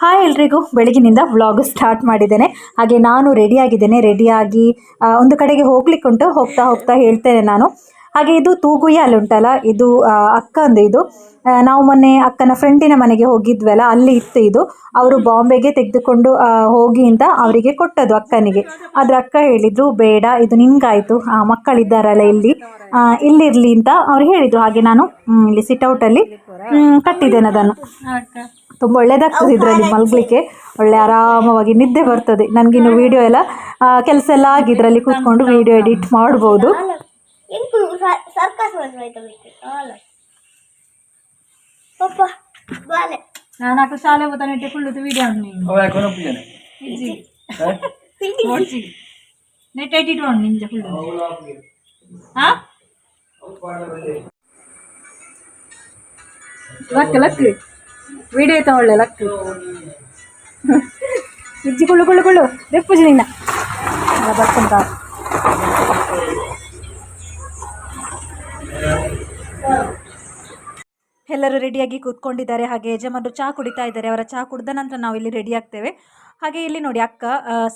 Hi ಎಲ್ರಿಗೂ. ಬೆಳಗಿನಿಂದ vlog start ಮಾಡಿದ್ದೇನೆ. ಹಾಗೆ ನಾನು ರೆಡಿಯಾಗಿದ್ದೇನೆ ರೆಡಿಯಾಗಿ ಒಂದು ಕಡೆಗೆ ಹೋಗ್ಲಿಕ್ಕುಂಟು. ಹೋಗ್ತಾ ಹೋಗ್ತಾ ಹೇಳ್ತೇನೆ ನಾನು. ಹಾಗೆ ಇದು ತೂಗುಯ್ಯ ಅಲ್ಲಿ ಉಂಟಲ್ಲ, ಇದು ಅಕ್ಕ ಅಕ್ಕಂದು ಇದು. ನಾವು ಮೊನ್ನೆ ಅಕ್ಕನ ಫ್ರೆಂಡಿನ ಮನೆಗೆ ಹೋಗಿದ್ವಲ್ಲ, ಅಲ್ಲಿ ಇತ್ತು ಇದು. ಅವರು ಬಾಂಬೆಗೆ ತೆಗೆದುಕೊಂಡು ಹೋಗಿ ಅಂತ ಅವರಿಗೆ ಕೊಟ್ಟದು ಅಕ್ಕನಿಗೆ. ಆದರೆ ಅಕ್ಕ ಹೇಳಿದ್ರು, ಬೇಡ, ಇದು ನಿಂಗಾಯ್ತು. ಮಕ್ಕಳಿದ್ದಾರಲ್ಲ ಇಲ್ಲಿ. ಇಲ್ಲಿರಲಿ ಅಂತ ಅವ್ರು ಹೇಳಿದ್ರು. ಹಾಗೆ ನಾನು ಇಲ್ಲಿ ಸಿಟ್ಔಟಲ್ಲಿ ಕಟ್ಟಿದ್ದೇನೆ ಅದನ್ನು. ತುಂಬ ಒಳ್ಳೇದಾಗ್ತದೆ ಇದರಲ್ಲಿ ಮಲಗಲಿಕ್ಕೆ. ಒಳ್ಳೆ ಆರಾಮವಾಗಿ ನಿದ್ದೆ ಬರ್ತದೆ. ನನಗಿನ್ನು ವಿಡಿಯೋ ಎಲ್ಲ ಕೆಲಸ ಎಲ್ಲ ಆಗಿ ಇದರಲ್ಲಿ ಕೂತ್ಕೊಂಡು ವಿಡಿಯೋ ಎಡಿಟ್ ಮಾಡ್ಬೋದು. ಎಂಕು ಸರ್ಕಸ್ ಆಯ್ತು ಅಲ್ಲ ಪಪ್ಪ ಬಾಲೆ ನಾನು ಅಕ್ಕ ಶಾಲೆ ಹೋದ ನೆಟ್ಟೆ ಕುಳ್ಳುದು ವಿಡಿಯೋ ನೋಡ್ಸಿ ನೆಟ್ ಎಡಿಟ್ ಮಾಡಿ ನಿಂಜ ಕುಳ್ಳು ಹಾ ಲಕ್ ಲಕ್ ವಿಡಿಯೋ ಆಯ್ತಾ ಒಳ್ಳೆ ಲಕ್ ಇಜ್ಜಿ ಕುಳ್ಳು ಕುಳ್ಳು ಕುಳ್ಳು ರೆಪ್ಪುಜಿ ನಿನ್ನ ಬರ್ತಂತ ಎಲ್ಲರೂ ರೆಡಿಯಾಗಿ ಕೂತ್ಕೊಂಡಿದ್ದಾರೆ. ಹಾಗೆ ಯಜಮಾನರು ಚಹಾ ಕುಡಿತಾ ಇದ್ದಾರೆ. ಅವರ ಚಹಾ ಕುಡಿದ ನಂತರ ನಾವು ಇಲ್ಲಿ ರೆಡಿ ಆಗ್ತೇವೆ. ಹಾಗೆ ಇಲ್ಲಿ ನೋಡಿ ಅಕ್ಕ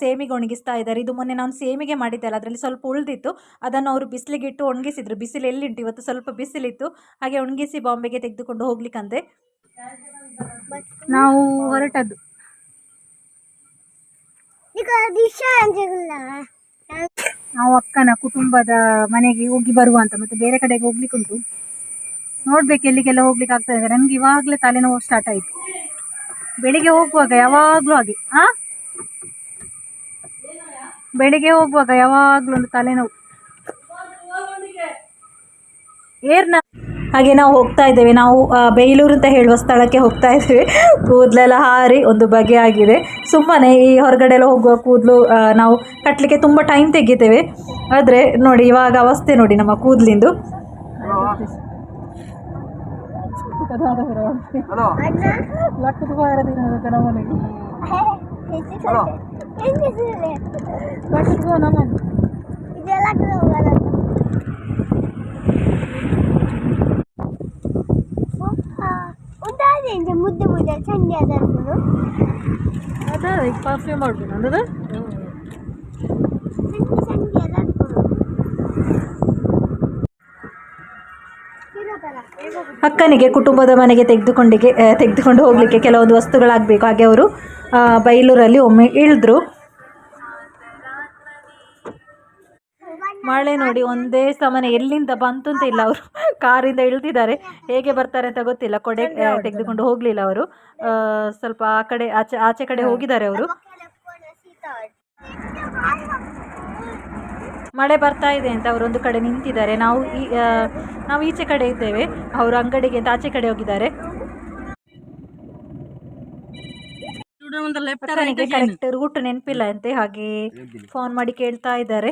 ಸೇಮಿಗೆ ಒಣಗಿಸ್ತಾ ಇದ್ದಾರೆ. ಇದು ಮೊನ್ನೆ ನಾನು ಸೇಮಿಗೆ ಮಾಡಿದ್ದೆಲ್ಲ ಅದರಲ್ಲಿ ಸ್ವಲ್ಪ ಉಳಿದಿತ್ತು. ಅದನ್ನು ಅವರು ಬಿಸಿಲಿಗಿಟ್ಟು ಒಣಗಿಸಿದ್ರು. ಬಿಸಿಲು ಎಲ್ಲಿಂಟು? ಇವತ್ತು ಸ್ವಲ್ಪ ಬಿಸಿಲಿತ್ತು. ಹಾಗೆ ಒಣಗಿಸಿ ಬಾಂಬೆಗೆ ತೆಗೆದುಕೊಂಡು ಹೋಗ್ಲಿಕ್ಕಂತೆ ನಾವು ಹೊರಟದ್ದು. ನಾವು ಅಕ್ಕನ ಕುಟುಂಬದ ಮನೆಗೆ ಹೋಗಿ ಬರುವ ಅಂತ ಮತ್ತೆ ಬೇರೆ ಕಡೆಗೆ ಹೋಗ್ಲಿಕ್ಕೆ ಹೋಗ್ಲಿಕ್ಕುಂಟು ನೋಡ್ಬೇಕು ಎಲ್ಲಿಗೆಲ್ಲ ಹೋಗ್ಲಿಕ್ಕೆ ಆಗ್ತದೆ. ನನ್ಗೆ ಇವಾಗಲೇ ತಲೆನೋವು ಸ್ಟಾರ್ಟ್ ಆಯ್ತು. ಬೆಳಿಗ್ಗೆ ಹೋಗುವಾಗ ಯಾವಾಗಲೂ ಹಾಗೆ, ಆ? ಬೆಳಿಗ್ಗೆ ಹೋಗುವಾಗ ಯಾವಾಗಲೂ ಒಂದು ತಲೆನೋವು ಏರ್ನ? ಹಾಗೆ ನಾವು ಹೋಗ್ತಾ ಇದ್ದೇವೆ. ನಾವು ಬೇಲೂರು ಅಂತ ಹೇಳುವ ಸ್ಥಳಕ್ಕೆ ಹೋಗ್ತಾ ಇದ್ದೇವೆ. ಕೂದಲೆಲ್ಲ ಹಾರಿ ಒಂದು ಬಗೆಯಾಗಿದೆ ಸುಮ್ಮನೆ ಈ ಹೊರಗಡೆ ಎಲ್ಲ ಹೋಗುವ ಕೂದಲು ನಾವು ಕಟ್ಟಲಿಕ್ಕೆ ತುಂಬ ಟೈಮ್ ತೆಗಿತೇವೆ. ಆದರೆ ನೋಡಿ ಇವಾಗ ಅವಸ್ಥೆ ನೋಡಿ ನಮ್ಮ ಕೂದಲಿಂದು. ಇಂಚ ಮುದ್ದೆ ಮುದ್ದೆ ಚಂಡಿ ಅದನ್ನು ಅದ ಪರ್ಫ್ಯೂಮ್ ಮಾಡ್ಬೇಕು ಅಂದ್ರೆ ಚಂಡಿ ಚಂಡಿ ಅಕ್ಕನಿಗೆ ಕುಟುಂಬದ ಮನೆಗೆ ತೆಗೆದುಕೊಂಡಿಗೆ ತೆಗೆದುಕೊಂಡು ಹೋಗಲಿಕ್ಕೆ ಕೆಲವೊಂದು ವಸ್ತುಗಳಾಗಬೇಕು. ಹಾಗೆ ಅವರು ಬೈಲೂರಲ್ಲಿ ಒಮ್ಮೆ ಇಳಿದ್ರು. ಮಳೆ ನೋಡಿ ಒಂದೇ ಸಮನೆ ಎಲ್ಲಿಂದ ಬಂತು ಅಂತ ಇಲ್ಲ ಅವರು. ಕಾರಿಂದ ಇಳಿದಿದ್ದಾರೆ. ಹೇಗೆ ಬರ್ತಾರೆ ಅಂತ ಗೊತ್ತಿಲ್ಲ. ಕೊಡೆ ತೆಗೆದುಕೊಂಡು ಹೋಗಲಿಲ್ಲ ಅವರು. ಆ, ಸ್ವಲ್ಪ ಆ ಕಡೆ ಆಚೆ ಆಚೆ ಕಡೆ ಹೋಗಿದ್ದಾರೆ ಅವರು. ಮಳೆ ಬರ್ತಾ ಇದೆ ಅಂತ ಅವರು ಒಂದು ಕಡೆ ನಿಂತಿದ್ದಾರೆ. ನಾವು ಈ ಆ, ನಾವು ಈಚೆ ಕಡೆ ಇದ್ದೇವೆ. ಅವರು ಅಂಗಡಿಗೆ ಅಂತ ಆಚೆ ಕಡೆ ಹೋಗಿದ್ದಾರೆ. ಕರೆಕ್ಟ್ ರೂಟ್ ನೆನಪಿಲ್ಲ ಅಂತೆ. ಹಾಗೆ ಫೋನ್ ಮಾಡಿ ಕೇಳ್ತಾ ಇದ್ದಾರೆ.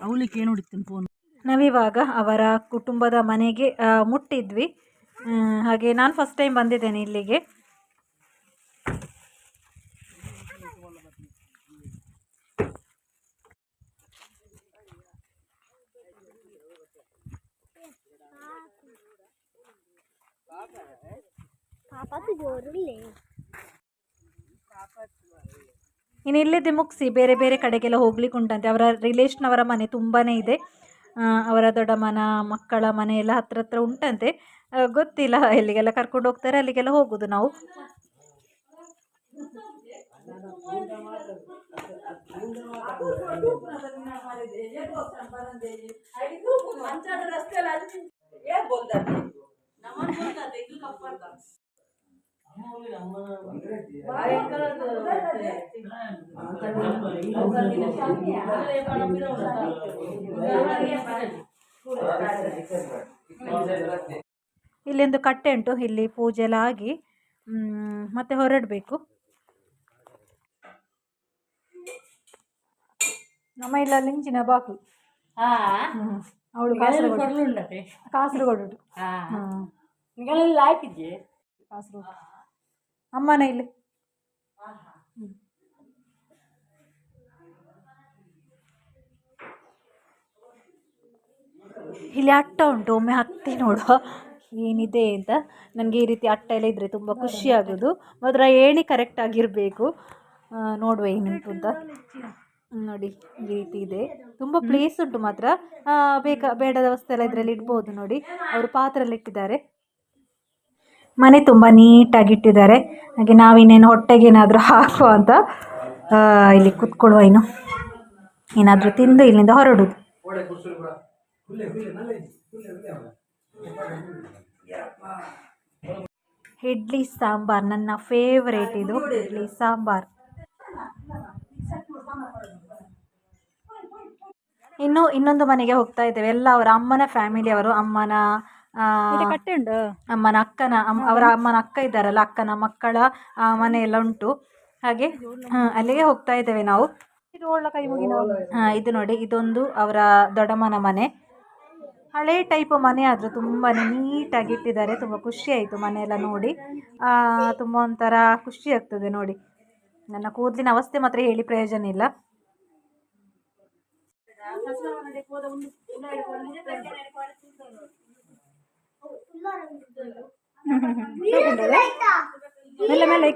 ಅವಳಿಗೆ ಫೋನ್ ನಾವಿವಾಗ ಅವರ ಕುಟುಂಬದ ಮನೆಗೆ ಮುಟ್ಟಿದ್ವಿ. ಹಾಗೆ ನಾನು ಫಸ್ಟ್ ಟೈಮ್ ಬಂದಿದ್ದೇನೆ ಇಲ್ಲಿಗೆ. ಪಾಪ ಜೋರಿಲ್ಲ ಇನ್ನು ಇಲ್ಲಿದ್ದೆ ಮುಗಿಸಿ ಬೇರೆ ಬೇರೆ ಕಡೆಗೆಲ್ಲ ಹೋಗ್ಲಿಕ್ಕೆ ಉಂಟಂತೆ ಅವರ ರಿಲೇಷನ್ ಅವರ ಮನೆ ತುಂಬಾ ಇದೆ. ಅವರ ದೊಡ್ಡಮ್ಮನ ಮಕ್ಕಳ ಮನೆ ಎಲ್ಲ ಹತ್ರ ಹತ್ರ ಉಂಟಂತೆ ಗೊತ್ತಿಲ್ಲ ಎಲ್ಲಿಗೆಲ್ಲ ಕರ್ಕೊಂಡು ಹೋಗ್ತಾರೆ ಅಲ್ಲಿಗೆಲ್ಲ ಹೋಗೋದು ನಾವು. ಇಲ್ಲೊಂದು ಕಟ್ಟೆ ಉಂಟು ಇಲ್ಲಿ ಪೂಜೆ ಎಲ್ಲ ಆಗಿ ಮತ್ತೆ ಹೊರಡಬೇಕು. ನಮ್ಮ ಇಲ್ಲ ಲಿಂಚಿನ ಬಾಕ್ಲು ಅವಳು ಕಾಸರಗೋಡು. ಕಾಸರಗೋಡು. ಅಮ್ಮನ ಇಲ್ಲಿ. ಇಲ್ಲಿ ಅಟ್ಟ ಉಂಟು ಒಮ್ಮೆ ಹತ್ತಿ ನೋಡುವ ಏನಿದೆ ಅಂತ. ನನಗೆ ಈ ರೀತಿ ಅಟ್ಟ ಎಲ್ಲ ಇದ್ದರೆ ತುಂಬ ಖುಷಿ ಆಗೋದು. ಮಾತ್ರ ಏಣಿ ಕರೆಕ್ಟ್ ಆಗಿರಬೇಕು. ನೋಡುವ ಏನುಂಟು ಅಂತ. ನೋಡಿ ಈ ರೀತಿ ಇದೆ. ತುಂಬ ಪ್ಲೇಸ್ ಉಂಟು ಮಾತ್ರ. ಬೇಕಾ ಬೇಡದ ವಸ್ತು ಎಲ್ಲ ಇದರಲ್ಲಿ ಇಡ್ಬೋದು ನೋಡಿ. ಅವರು ಪಾತ್ರೆಯಲ್ಲಿ ಇಟ್ಟಿದ್ದಾರೆ. ಮನೆ ತುಂಬ ನೀಟಾಗಿ ಇಟ್ಟಿದ್ದಾರೆ ಹಾಗೆ ನಾವಿನ್ನೇನು ಹೊಟ್ಟೆಗೆ ಏನಾದರೂ ಹಾಕುವ ಅಂತ ಇಲ್ಲಿ ಕುತ್ಕೊಳ್ಳುವ ಇನ್ನು. ಏನಾದರೂ ತಿಂದು ಇಲ್ಲಿಂದ ಹೊರಡುದು. ಇಡ್ಲಿ ಸಾಂಬಾರ್, ನನ್ನ ಫೇವ್ರೇಟ್ ಇದು. ಇಡ್ಲಿ ಸಾಂಬಾರ್. ಇನ್ನು ಇನ್ನೊಂದು ಮನೆಗೆ ಹೋಗ್ತಾ ಇದ್ದೇವೆ. ಎಲ್ಲ ಅವರ ಅಮ್ಮನ ಫ್ಯಾಮಿಲಿಯವರು ಅಮ್ಮನ ಕಟ್ಟೆ ಉಂಟು? ಅಮ್ಮನ ಅಕ್ಕನ ಅವರ ಅಮ್ಮನ ಅಕ್ಕ ಇದ್ದಾರಲ್ಲ ಅಕ್ಕನ ಮಕ್ಕಳ ಮನೆ ಎಲ್ಲ ಉಂಟು. ಹಾಗೆ ಅಲ್ಲಿಗೆ ಹೋಗ್ತಾ ಇದ್ದೇವೆ ನಾವು. ಇದು ನೋಡಿ ಇದೊಂದು ಅವರ ದೊಡ್ಡಮ್ಮನ ಮನೆ. ಹಳೆ ಟೈಪ್ ಮನೆ ಆದರೂ ತುಂಬಾ ನೀಟಾಗಿ ಇಟ್ಟಿದ್ದಾರೆ ತುಂಬ ಖುಷಿ ಆಯಿತು ಮನೆಯೆಲ್ಲ ನೋಡಿ. ತುಂಬ ಒಂಥರ ಖುಷಿ ಆಗ್ತದೆ ನೋಡಿ. ನನ್ನ ಕೂದಲಿನ ಅವಸ್ಥೆ ಮಾತ್ರ ಹೇಳಿ ಪ್ರಯೋಜನ ಇಲ್ಲ.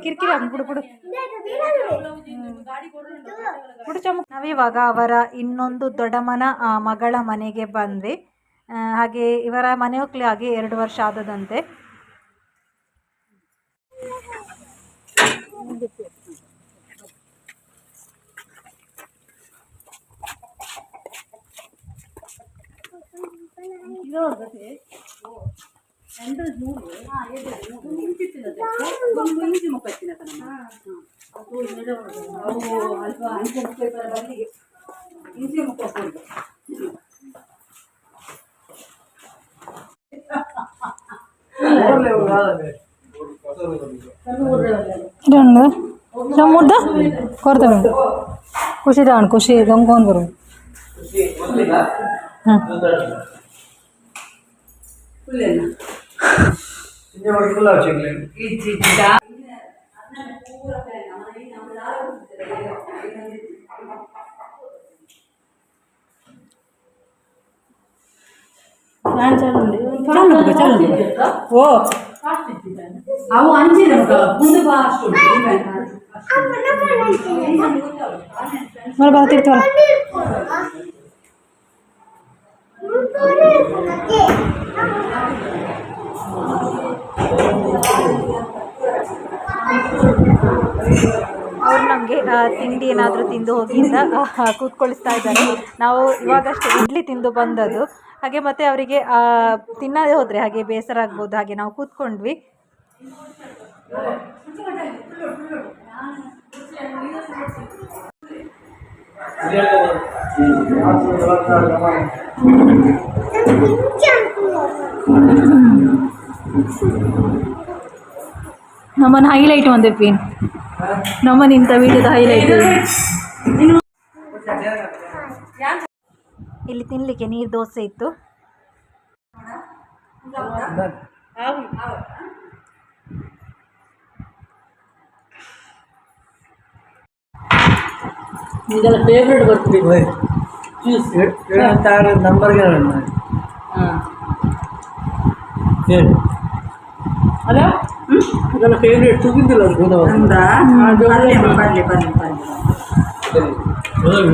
ಕಿರಿಕಿರಿ ನಾವಿವಾಗ ಅವರ ಇನ್ನೊಂದು ದೊಡ್ಡಮ್ಮನ ಮಗಳ ಮನೆಗೆ ಬಂದ್ವಿ. ಹಾಗೆ ಇವರ ಮನೆ ಹೋಗ್ಲಿ ಆಗಿ ಎರಡು ವರ್ಷ ಆದದಂತೆ. ಇಡೋಣ ಚಮ್ಮುದ್ದ ಕೊಡ್ತೇವೆ ಖುಷಿ ರಾಣ್ ಖುಷಿ ಗಂಗೋನ್ ಬರು கொஞ்சம் ஃபுல்லாக வச்சுங்களேன் ఓ అవు ಅವ್ರು ನಮಗೆ ತಿಂಡಿ ಏನಾದರೂ ತಿಂದು ಹೋಗಿ ಅಂತ ಕೂತ್ಕೊಳಿಸ್ತಾ ಇದ್ದಾರೆ. ನಾವು ಇವಾಗಷ್ಟೇ ಇಡ್ಲಿ ತಿಂದು ಬಂದದ್ದು. ಹಾಗೆ ಮತ್ತೆ ಅವರಿಗೆ ತಿನ್ನದೇ ಹೋದರೆ ಹಾಗೆ ಬೇಸರ ಆಗ್ಬೋದು, ಹಾಗೆ ನಾವು ಕೂತ್ಕೊಂಡ್ವಿ. ನಮ್ಮನ್ನು ಹೈಲೈಟ್ ಒಂದು ಪೀನ್ ನಮ್ಮನ್ನು ಇಂಥ ವೀಡಿಯೋದ ಹೈಲೈಟ್ ಇಲ್ಲಿ ತಿನ್ನಲಿಕ್ಕೆ ನೀರು ದೋಸೆ ಇತ್ತು. ಇದೆಲ್ಲ ಫೇವ್ರೇಟ್ ಬರ್ತೀವಿ ನಂಬರ್ ಹಾಂ. ಅಲ್ಲ ಫೇವ್ರೇಟ್ ತುಗಿದಿಲ್ಲ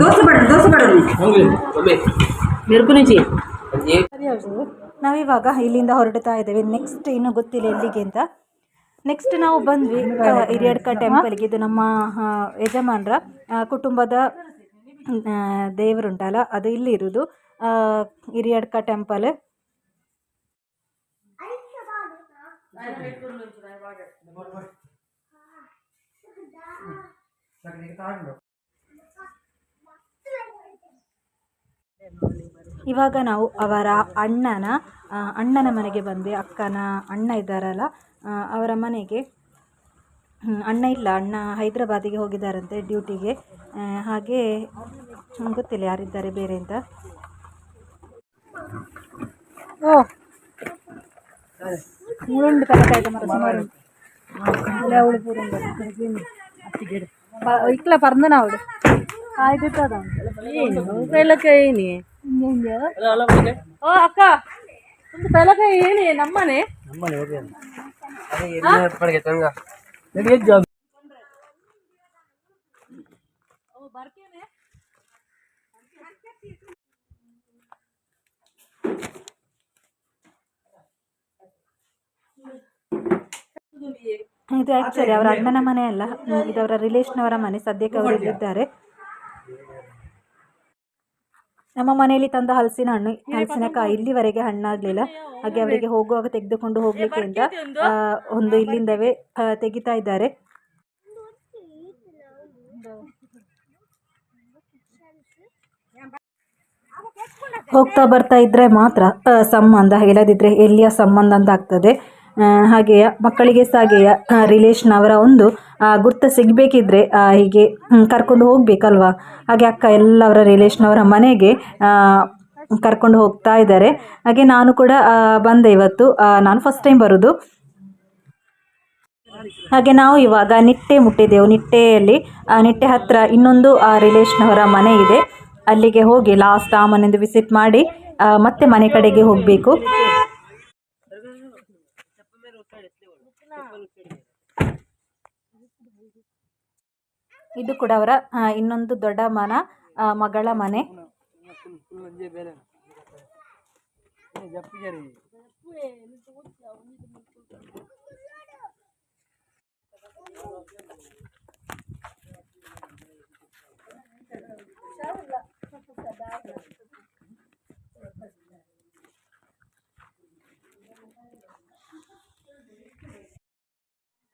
ದೋಸೆ ಬೇಡ ದೋಸೆ ಬೇಡ ಮಿರ್ಕುನಿಚಿ ನಾವಿವಾಗ ಇಲ್ಲಿಂದ ಹೊರಡ್ತಾ ಇದ್ದೇವೆ. ನೆಕ್ಸ್ಟ್ ಇನ್ನೂ ಗೊತ್ತಿಲ್ಲ ಎಲ್ಲಿಗೆ ಅಂತ. ನೆಕ್ಸ್ಟ್ ನಾವು ಬಂದ್ವಿ ಹಿರಿಯಡ್ಕ ಟೆಂಪಲ್ಗೆ ಇದು ನಮ್ಮ ಯಜಮಾನರ ಕುಟುಂಬದ ದೇವರುಂಟಲ್ಲ ಅದು ಇಲ್ಲಿ ಇರೋದು. ಆ, ಹಿರಿಯಡ್ಕ ಟೆಂಪಲ್ ಇವಾಗ ನಾವು ಅವರ ಅಣ್ಣನ ಅಣ್ಣನ ಮನೆಗೆ ಬಂದೆ ಅಕ್ಕನ ಅಣ್ಣ ಇದ್ದಾರಲ್ಲ ಅವರ ಮನೆಗೆ. ಅಣ್ಣ ಇಲ್ಲ ಅಣ್ಣ ಹೈದರಾಬಾದಿಗೆ ಹೋಗಿದ್ದಾರಂತೆ ಡ್ಯೂಟಿಗೆ. ಹಾಗೆ ಗೊತ್ತಿಲ್ಲ ಯಾರಿದ್ದಾರೆ ಬೇರೆ ಅಂತ. ಓ. ಮುಳುಂಡು ತಲಕಾಯ್ದ ಮರ ಸುಮಾರು ಅವಳು ಪೂರ ಇಕ್ಲ ಪರ್ಂದನ ಅವಳು ಆಯ್ತು ಎಲ್ಲಕ್ಕೆ ಏನಿ ಓ ಅಕ್ಕ ಒಂದು ಬೆಳಗ್ಗೆ ಹೇಳಿ ನಮ್ಮನೆ ಇದು ಆ್ಯಕ್ಚುಲಿ ಅವರ ಅಣ್ಣನ ಮನೆ ಅಲ್ಲ. ಇದು ಅವರ ರಿಲೇಷನ್ ಅವರ ಮನೆ. ಸದ್ಯಕ್ಕೆ ಅವರು ಇಲ್ಲಿದ್ದಾರೆ. ನಮ್ಮ ಮನೆಯಲ್ಲಿ ತಂದ ಹಲಸಿನ ಹಣ್ಣು ಹಲಸಿನಕಾಯಿ ಇಲ್ಲಿವರೆಗೆ ಹಣ್ಣಾಗಲಿಲ್ಲ. ಹಾಗೆ ಅವರಿಗೆ ಹೋಗುವಾಗ ತೆಗೆದುಕೊಂಡು ಹೋಗ್ಲಿಕ್ಕೆ ಅಂತ ಒಂದು ಇಲ್ಲಿಂದವೇ ತೆಗಿತಾ ಇದ್ದಾರೆ. ಹೋಗ್ತಾ ಬರ್ತಾ ಇದ್ರೆ ಮಾತ್ರ ಸಂಬಂಧ ಹೇಳದಿದ್ರೆ ಎಲ್ಲಿಯ ಸಂಬಂಧ ಅಂತ ಆಗ್ತದೆ. ಹಾಗೆಯೇ ಮಕ್ಕಳಿಗೆ ಸಹ ಹಾಗೆಯೇ ರಿಲೇಷನ್ ಅವರ ಒಂದು ಗುರ್ತ ಸಿಗಬೇಕಿದ್ರೆ ಹೀಗೆ ಕರ್ಕೊಂಡು ಹೋಗಬೇಕಲ್ವಾ? ಹಾಗೆ ಅಕ್ಕ ಎಲ್ಲ ಅವರ ರಿಲೇಷನ್ ಅವರ ಮನೆಗೆ ಕರ್ಕೊಂಡು ಹೋಗ್ತಾ ಇದ್ದಾರೆ. ಹಾಗೆ ನಾನು ಕೂಡ ಬಂದೆ ಇವತ್ತು. ನಾನು ಫಸ್ಟ್ ಟೈಮ್ ಬರೋದು. ಹಾಗೆ ನಾವು ಇವಾಗ ನಿಟ್ಟೆ ಮುಟ್ಟಿದ್ದೆವು ನಿಟ್ಟೆಯಲ್ಲಿ ನಿಟ್ಟೆ ಹತ್ರ ಇನ್ನೊಂದು ರಿಲೇಷನ್ ಅವರ ಮನೆ ಇದೆ. ಅಲ್ಲಿಗೆ ಹೋಗಿ ಲಾಸ್ಟ್ ಆ ಮನೆಯಿಂದ ವಿಸಿಟ್ ಮಾಡಿ ಮತ್ತೆ ಮನೆ ಕಡೆಗೆ ಹೋಗಬೇಕು. ಇದು ಕೂಡ ಅವರ ಇನ್ನೊಂದು ದೊಡ್ಡ ಮನ ಮಗಳ ಮನೆ.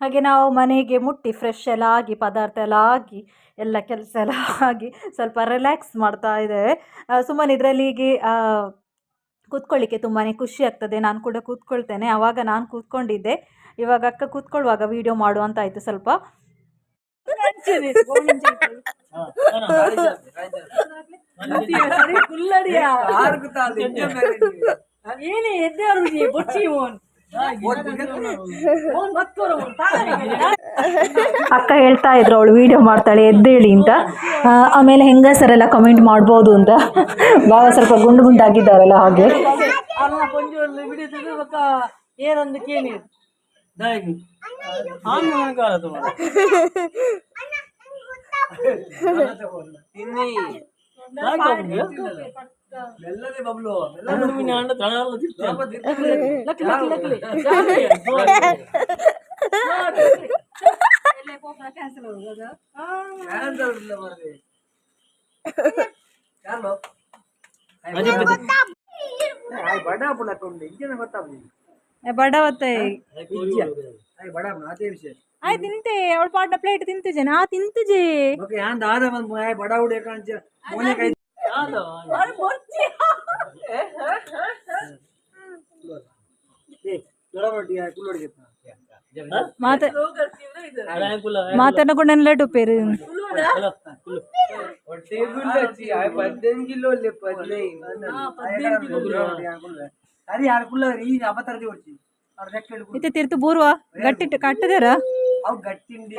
ಹಾಗೆ ನಾವು ಮನೆಗೆ ಮುಟ್ಟಿ ಫ್ರೆಶ್ ಎಲ್ಲ ಆಗಿ ಪದಾರ್ಥ ಎಲ್ಲ ಆಗಿ ಎಲ್ಲ ಕೆಲಸ ಎಲ್ಲ ಆಗಿ ಸ್ವಲ್ಪ ರಿಲ್ಯಾಕ್ಸ್ ಮಾಡ್ತಾ ಇದ್ದೇವೆ. ಸುಮ್ಮನೆ ಇದರಲ್ಲಿ ಹೀಗೆ ಕೂತ್ಕೊಳ್ಳಿಕ್ಕೆ ತುಂಬಾ ಖುಷಿ ಆಗ್ತದೆ. ನಾನು ಕೂಡ ಕೂತ್ಕೊಳ್ತೇನೆ. ಆವಾಗ ನಾನು ಕೂತ್ಕೊಂಡಿದ್ದೆ. ಇವಾಗ ಅಕ್ಕ ಕೂತ್ಕೊಳ್ಳುವಾಗ ವೀಡಿಯೋ ಮಾಡುವಂತ ಆಯಿತು ಸ್ವಲ್ಪ. ಏನೇ ಎದ್ದೆ ಬೊಚ್ಚಿ ಓನ್. ಅಕ್ಕ ಹೇಳ್ತಾ ಇದ್ರು ಅವಳು ವಿಡಿಯೋ ಮಾಡ್ತಾಳೆ ಎದ್ದೇಳಿ ಅಂತ ಆಮೇಲೆ ಹೆಂಗಸರೆಲ್ಲ ಕಮೆಂಟ್ ಮಾಡ್ಬೋದು ಅಂತ ಭಾವ ಸ್ವಲ್ಪ ಗುಂಡು ಗುಂಡಾಗಿದ್ದಾರಲ್ಲ ಹಾಗೆ ಮೆಲ್ಲನೆ ಬಬ್ಲು ಮೆಲ್ಲನೆ ಹೂವಿನ ಹಣ್ಣು ತಳಲ್ಲ ಲಕ್ಕಿ ಲಕ್ಕಿ ಲಕ್ಕಿ ಯಾರು ಬಡ ಪುಳಕೊಂಡು ಇಂಜಿನ ಗೊತ್ತಾಗ್ಲಿಲ್ಲ ಬಡ ಹೊತ್ತಾಯ್ ಬಡ ಅದೇ ವಿಷಯ ಆಯ್ ತಿಂತೆ ಅವಳ ಪಾಟ ಪ್ಲೇಟ್ ತಿಂತಿಜೆ ನಾ ತಿಂತಿಜೆ ಯಾನ್ ದಾದ ಬಂದ್ ಬಡ ಹುಡಿಯ ಕಾಣಿಸ అబద్ధం వచ్చి ఆడ రెక్కలు అయితే తిరుతు బూర్వా గట్టి కట్టదారా అవు గట్టిండి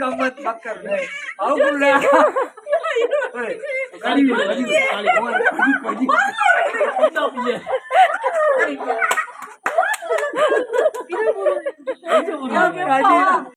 ಗಮ್ಮತ್ ಮಕ್ಕಳು ಅವು